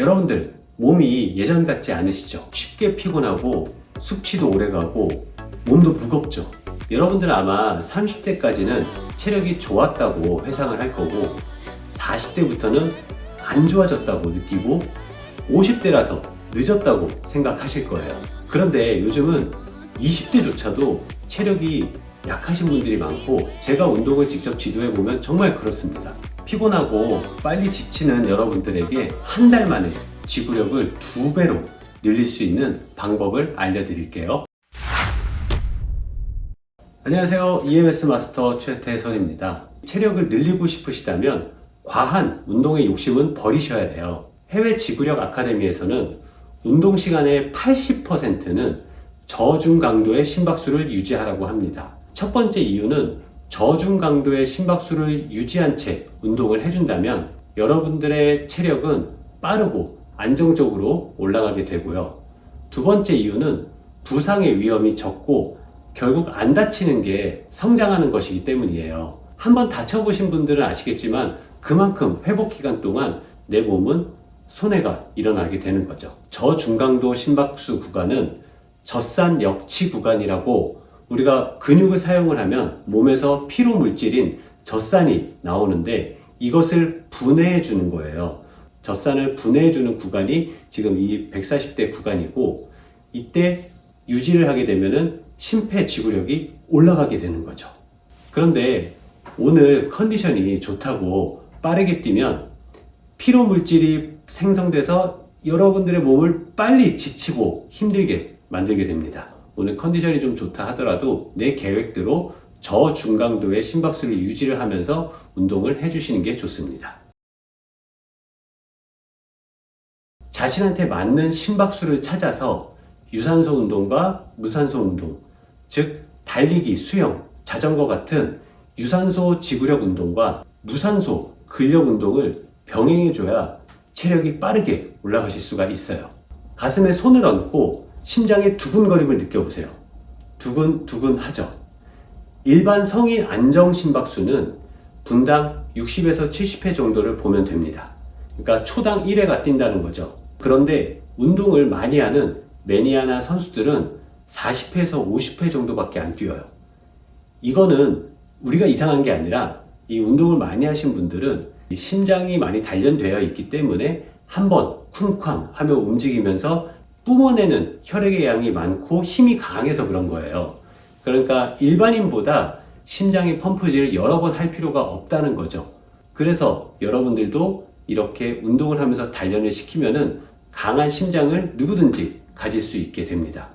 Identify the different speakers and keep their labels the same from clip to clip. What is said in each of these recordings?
Speaker 1: 여러분들 몸이 예전 같지 않으시죠? 쉽게 피곤하고 숙취도 오래가고 몸도 무겁죠? 여러분들 아마 30대까지는 체력이 좋았다고 회상을 할 거고 40대부터는 안 좋아졌다고 느끼고 50대라서 늦었다고 생각하실 거예요. 그런데 요즘은 20대조차도 체력이 약하신 분들이 많고 제가 운동을 직접 지도해 보면 정말 그렇습니다. 피곤하고 빨리 지치는 여러분들에게 한 달 만에 지구력을 두 배로 늘릴 수 있는 방법을 알려드릴게요. 안녕하세요. EMS 마스터 최태선입니다. 체력을 늘리고 싶으시다면 과한 운동의 욕심은 버리셔야 돼요. 해외 지구력 아카데미에서는 운동 시간의 80%는 저중 강도의 심박수를 유지하라고 합니다. 첫 번째 이유는 저중 강도의 심박수를 유지한 채 운동을 해준다면 여러분들의 체력은 빠르고 안정적으로 올라가게 되고요. 두 번째 이유는 부상의 위험이 적고 결국 안 다치는 게 성장하는 것이기 때문이에요. 한번 다쳐보신 분들은 아시겠지만 그만큼 회복 기간 동안 내 몸은 손해가 일어나게 되는 거죠. 저중강도 심박수 구간은 젖산 역치 구간이라고 우리가 근육을 사용을 하면 몸에서 피로 물질인 젖산이 나오는데 이것을 분해해 주는 거예요. 젖산을 분해해 주는 구간이 지금 이 140대 구간이고 이때 유지를 하게 되면은 심폐 지구력이 올라가게 되는 거죠. 그런데 오늘 컨디션이 좋다고 빠르게 뛰면 피로 물질이 생성돼서 여러분들의 몸을 빨리 지치고 힘들게 만들게 됩니다. 오늘 컨디션이 좀 좋다 하더라도 내 계획대로 저중강도의 심박수를 유지를 하면서 운동을 해주시는 게 좋습니다. 자신한테 맞는 심박수를 찾아서 유산소 운동과 무산소 운동, 즉 달리기, 수영, 자전거 같은 유산소 지구력 운동과 무산소 근력 운동을 병행해 줘야 체력이 빠르게 올라가실 수가 있어요. 가슴에 손을 얹고 심장의 두근거림을 느껴보세요. 두근두근 하죠. 일반 성인 안정 심박수는 분당 60에서 70회 정도를 보면 됩니다. 그러니까 초당 1회가 뛴다는 거죠. 그런데 운동을 많이 하는 매니아나 선수들은 40회에서 50회 정도밖에 안 뛰어요. 이거는 우리가 이상한 게 아니라 이 운동을 많이 하신 분들은 이 심장이 많이 단련되어 있기 때문에 한번 쿵쾅 하며 움직이면서 뿜어내는 혈액의 양이 많고 힘이 강해서 그런 거예요. 그러니까 일반인보다 심장의 펌프질을 여러 번 할 필요가 없다는 거죠. 그래서 여러분들도 이렇게 운동을 하면서 단련을 시키면은 강한 심장을 누구든지 가질 수 있게 됩니다.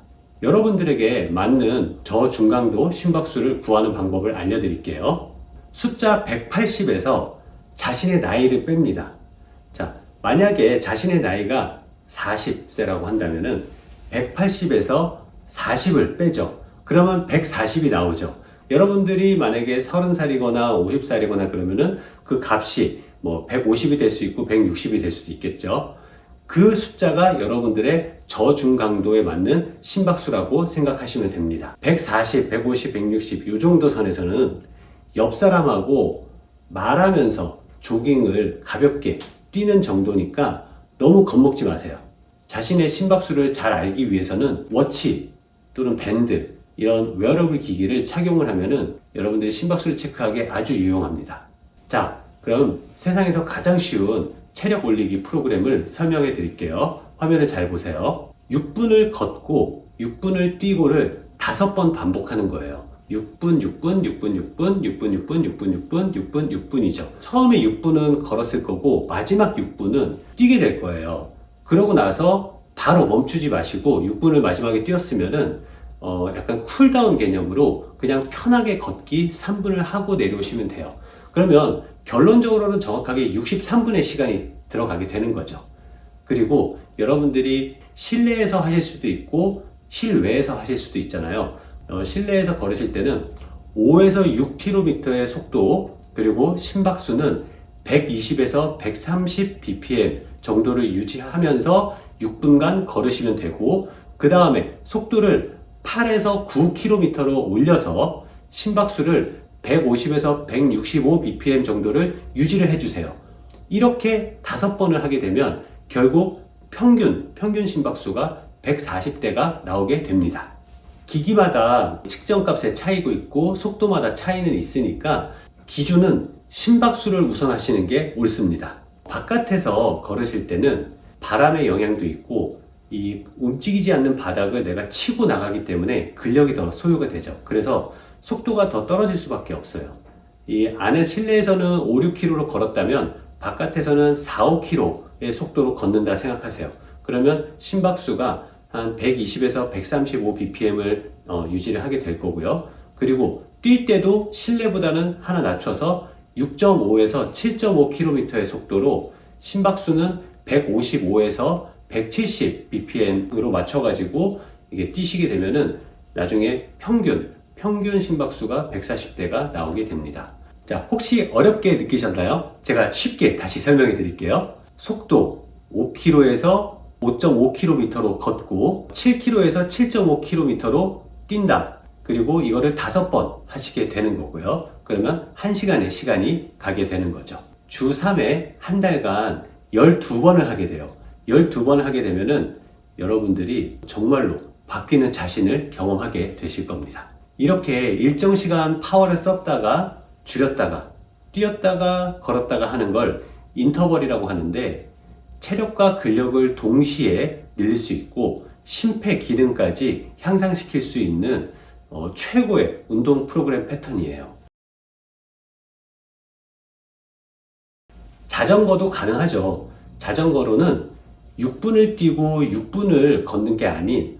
Speaker 1: 여러분들에게 맞는 저중강도 심박수를 구하는 방법을 알려드릴게요. 숫자 180에서 자신의 나이를 뺍니다. 자, 만약에 자신의 나이가 40세라고 한다면은 180에서 40을 빼죠. 그러면 140이 나오죠. 여러분들이 만약에 30살이거나 50살이거나 그러면은 그 값이 뭐 150이 될 수 있고 160이 될 수도 있겠죠. 그 숫자가 여러분들의 저중강도에 맞는 심박수라고 생각하시면 됩니다. 140, 150, 160, 이 정도 선에서는 옆 사람하고 말하면서 조깅을 가볍게 뛰는 정도니까 너무 겁먹지 마세요. 자신의 심박수를 잘 알기 위해서는 워치 또는 밴드 이런 웨어러블 기기를 착용을 하면은 여러분들의 심박수를 체크하기에 아주 유용합니다. 자, 그럼 세상에서 가장 쉬운 체력 올리기 프로그램을 설명해 드릴게요. 화면을 잘 보세요. 6분을 걷고 6분을 뛰고를 다섯 번 반복하는 거예요. 6분, 6분, 6분, 6분, 6분, 6분, 6분, 6분, 6분, 6분이죠. 처음에 6분은 걸었을 거고 마지막 6분은 뛰게 될 거예요. 그러고 나서 바로 멈추지 마시고 6분을 마지막에 뛰었으면은 어 약간 쿨다운 개념으로 그냥 편하게 걷기 3분을 하고 내려오시면 돼요. 그러면 결론적으로는 정확하게 63분의 시간이 들어가게 되는 거죠. 그리고 여러분들이 실내에서 하실 수도 있고 실외에서 하실 수도 있잖아요. 어, 실내에서 걸으실 때는 5에서 6km의 속도 그리고 심박수는 120에서 130 bpm 정도를 유지하면서 6분간 걸으시면 되고 그 다음에 속도를 8에서 9km로 올려서 심박수를 150에서 165 bpm 정도를 유지를 해주세요. 이렇게 다섯 번을 하게 되면 결국 평균, 평균 심박수가 140대가 나오게 됩니다. 기기마다 측정값의 차이고 있고 속도마다 차이는 있으니까 기준은 심박수를 우선하시는 게 옳습니다. 바깥에서 걸으실 때는 바람의 영향도 있고 이 움직이지 않는 바닥을 내가 치고 나가기 때문에 근력이 더 소요가 되죠. 그래서 속도가 더 떨어질 수밖에 없어요. 이 안에 실내에서는 5, 6km로 걸었다면 바깥에서는 4, 5km의 속도로 걷는다 생각하세요. 그러면 심박수가 한 120에서 135 bpm을 유지를 하게 될 거고요. 그리고 뛸 때도 실내보다는 하나 낮춰서 6.5에서 7.5km의 속도로 심박수는 155에서 170 bpm으로 맞춰가지고 이게 뛰시게 되면은 나중에 평균, 평균 심박수가 140대가 나오게 됩니다. 자, 혹시 어렵게 느끼셨나요? 제가 쉽게 다시 설명해 드릴게요. 속도 5km에서 5.5km로 걷고 7km에서 7.5km로 뛴다. 그리고 이거를 다섯 번 하시게 되는 거고요. 그러면 1시간의 시간이 가게 되는 거죠. 주 3회 한 달간 12번을 하게 돼요. 12번을 하게 되면은 여러분들이 정말로 바뀌는 자신을 경험하게 되실 겁니다. 이렇게 일정 시간 파워를 썼다가 줄였다가 뛰었다가 걸었다가 하는 걸 인터벌이라고 하는데 체력과 근력을 동시에 늘릴 수 있고 심폐 기능까지 향상시킬 수 있는 어, 최고의 운동 프로그램 패턴이에요. 자전거도 가능하죠. 자전거로는 6분을 뛰고 6분을 걷는 게 아닌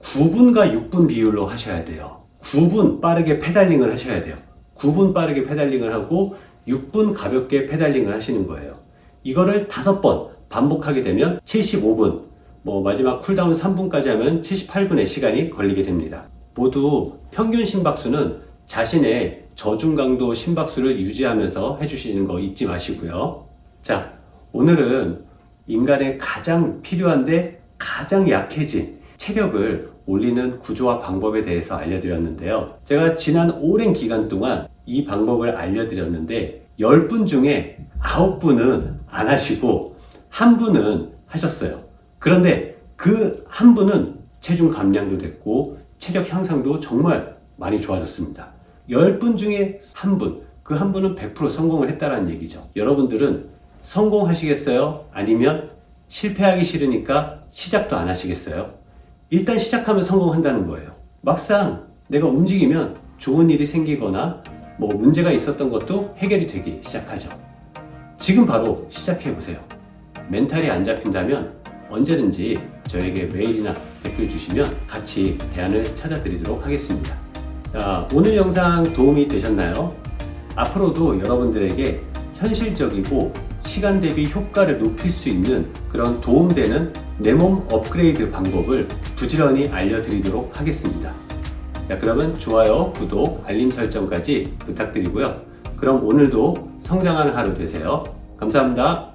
Speaker 1: 9분과 6분 비율로 하셔야 돼요. 9분 빠르게 페달링을 하셔야 돼요. 9분 빠르게 페달링을 하고 6분 가볍게 페달링을 하시는 거예요. 이거를 5번 반복하게 되면 75분, 뭐 마지막 쿨다운 3분까지 하면 78분의 시간이 걸리게 됩니다. 모두 평균 심박수는 자신의 저중 강도 심박수를 유지하면서 해주시는 거 잊지 마시고요. 자, 오늘은 인간의 가장 필요한데 가장 약해진 체력을 올리는 구조와 방법에 대해서 알려드렸는데요. 제가 지난 오랜 기간 동안 이 방법을 알려드렸는데 10분 중에 9분은 안 하시고 한 분은 하셨어요. 그런데 그 한 분은 체중 감량도 됐고 체력 향상도 정말 많이 좋아졌습니다. 10분 중에 한 분, 그 한 분은 100% 성공을 했다는 얘기죠. 여러분들은 성공하시겠어요? 아니면 실패하기 싫으니까 시작도 안 하시겠어요? 일단 시작하면 성공한다는 거예요. 막상 내가 움직이면 좋은 일이 생기거나 뭐 문제가 있었던 것도 해결이 되기 시작하죠. 지금 바로 시작해 보세요. 멘탈이 안 잡힌다면 언제든지 저에게 메일이나 댓글 주시면 같이 대안을 찾아드리도록 하겠습니다. 자, 오늘 영상 도움이 되셨나요? 앞으로도 여러분들에게 현실적이고 시간 대비 효과를 높일 수 있는 그런 도움되는 내 몸 업그레이드 방법을 부지런히 알려드리도록 하겠습니다. 자, 그러면 좋아요, 구독, 알림 설정까지 부탁드리고요. 그럼 오늘도 성장하는 하루 되세요. 감사합니다.